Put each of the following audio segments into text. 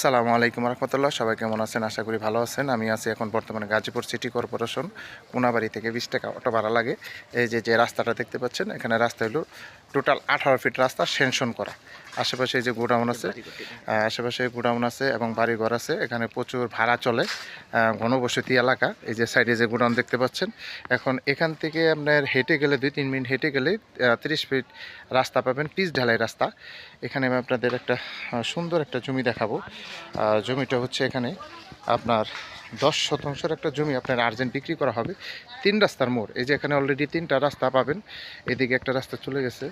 আসসালামু আলাইকুম রহমতুল্লাহ। সবাই কেমন আছেন? আশা করি ভালো আছেন। আমি আছি এখন বর্তমানে গাজীপুর সিটি কর্পোরেশন কোনাবাড়ি থেকে বিশ টাকা অটো ভাড়া লাগে। এই যে যে রাস্তাটা দেখতে পাচ্ছেন, এখানে রাস্তা হলো টোটাল আঠারো ফিট রাস্তা, সেনশন করা। আশেপাশে এই যে গোডাউন আছে আশেপাশে গোডাউন আছে এবং বাড়িঘর আছে। এখানে প্রচুর ভাড়া চলে ঘনবসতি এলাকা। এই যে সাইডে যে গোডাউন দেখতে পাচ্ছেন, এখন এখান থেকে আপনার হেঁটে গেলে দুই তিন মিনিট হেঁটে গেলে তিরিশ ফিট রাস্তা পাবেন, পিচ ঢালাই রাস্তা। এখানে আমি আপনাদের একটা সুন্দর একটা জমি দেখাবো। জমিটা হচ্ছে এখানে আপনার দশ শতাংশের একটা জমি আপনার আর্জেন্ট বিক্রি করা হবে। তিন রাস্তার মোড়। এই যে এখানে অলরেডি তিনটা রাস্তা পাবেন। এদিকে একটা রাস্তা চলে গেছে,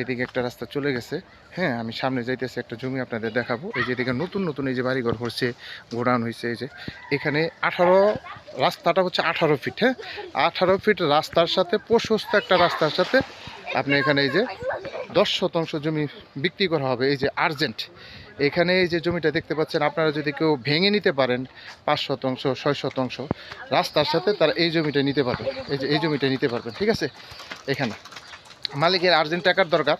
এদিকে একটা রাস্তা চলে গেছে। হ্যাঁ আমি সামনে যাইতেছি একটা জমি আপনাদের দেখাবো। এই যে এদিকে নতুন নতুন এই যে বাড়িঘর হচ্ছে, গোডাউন হয়েছে এই যে। এখানে আঠারো রাস্তাটা হচ্ছে আঠারো ফিট হ্যাঁ? আঠারো ফিট রাস্তার সাথে, প্রশস্ত একটা রাস্তার সাথে আপনি এখানে এই যে দশ শতাংশ জমি বিক্রি করা হবে। এই যে আর্জেন্ট এখানে এই যে জমিটা দেখতে পাচ্ছেন, আপনারা যদি কেউ ভেঙে নিতে পারেন পাঁচ শতাংশ, ছয় শতাংশ, রাস্তার সাথে তারা এই জমিটা নিতে পারবেন এই যে এই জমিটা নিতে পারবেন, ঠিক আছে? এখানে। মালিকের আর্জেন্ট টাকার দরকার।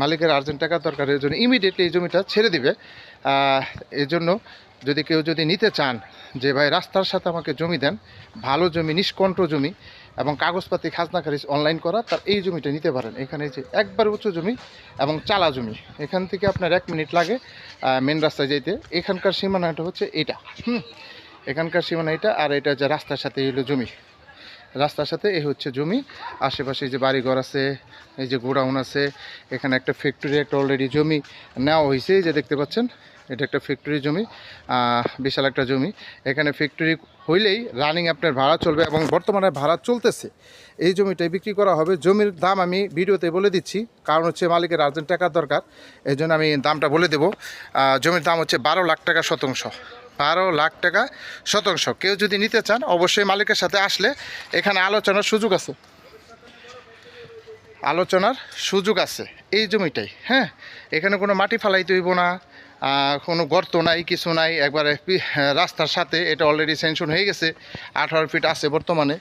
মালিকের আর্জেন্ট টাকার দরকার, এর জন্য ইমিডিয়েটলি এই জমিটা ছেড়ে দিবে। জন্য যদি কেউ যদি নিতে চান যে, ভাই, রাস্তার সাথে আমাকে জমি দেন, ভালো জমি, নিষ্কণ্ঠ জমি এবং কাগজপাতি, খাজনা খারিজ অনলাইন করা, তার এই জমিটা নিতে পারেন। এখানে যে একবার উঁচু জমি এবং চালা জমি, এখান থেকে আপনার এক মিনিট লাগে মেন রাস্তায় যেতে এখানকার সীমানাটা হচ্ছে এটা। হুম, এখানকার সীমানা এটা, আর এটা যে রাস্তার সাথে হলো জমি। রাস্তার সাথে, এই হচ্ছে জমি। আশেপাশে যে বাড়িঘর আছে, এই যে গোডাউন আছে, এখানে একটা ফ্যাক্টরি একটা অলরেডি জমি নেওয়া হয়েছে যে দেখতে পাচ্ছেন, এটা একটা ফ্যাক্টরি জমি বিশাল একটা জমি। এখানে ফ্যাক্টরি হইলেই রানিং আপনার ভাড়া চলবে এবং বর্তমানে ভাড়া চলতেছে। এই জমিটাই বিক্রি করা হবে। জমির দাম আমি ভিডিওতে বলে দিচ্ছি। কারণ হচ্ছে মালিকের আর্জেন্ট টাকার দরকার। এই আমি দামটা বলে দেবো। জমির দাম হচ্ছে বারো লাখ টাকা শতাংশ। বারো লাখ টাকা শতাংশ। কেউ যদি নিতে চান, অবশ্যই মালিকের সাথে আসলে এখানে আলোচনার সুযোগ আছে। আলোচনার সুযোগ আছে এই জমিটাই হ্যাঁ? এখানে কোনো মাটি ফালাই তৈব না কোনো গর্ত নাই, কিছু নাই। একবার রাস্তার সাথে এটা অলরেডি সেনশন হয়ে গেছে, আঠারো ফিট আছে বর্তমানে।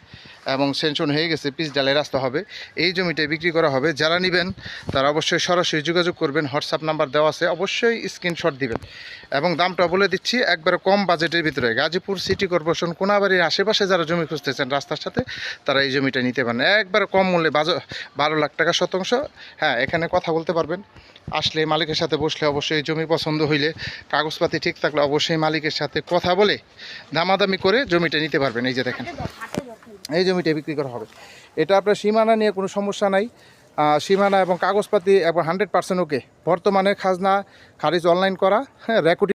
এবং সেনশন হয়ে গেছে, পিচ ডালের রাস্তা হবে। এই জমিটাই বিক্রি করা হবে। যারা নেবেন, তারা অবশ্যই সরাসরি যোগাযোগ করবেন। হোয়াটসঅ্যাপ নাম্বার দেওয়া আছে, অবশ্যই স্ক্রিনশট দিবেন। এবং দামটা বলে দিচ্ছি, একবারে কম বাজেটের ভিতরে। গাজীপুর সিটি কর্পোরেশন, কোনাবাড়ির আশেপাশে যারা জমি খুঁজতেছেন রাস্তার সাথে, তারা এই জমিটা নিতে পারেন। একবারে কম মূল্যে বারো লাখ টাকা শতাংশ। হ্যাঁ এখানে কথা বলতে পারবেন। আসলে মালিকের সাথে বসলে অবশ্যই জমি পছন্দ হইলে, কাগজপাতি ঠিক থাকলে অবশ্যই মালিকের সাথে কথা বলে, দামাদামি করে জমিটা নিতে পারবেন। এই যে দেখেন। এই জমিটা বিক্রি করা হবে। এটা আপনার সীমানা নিয়ে কোনো সমস্যা নাই। সীমানা এবং কাগজপাতি এবং হান্ড্রেড পার্সেন্ট ওকে বর্তমানে খাজনা, খারিজ অনলাইন করা হ্যাঁ রেকর্ডিং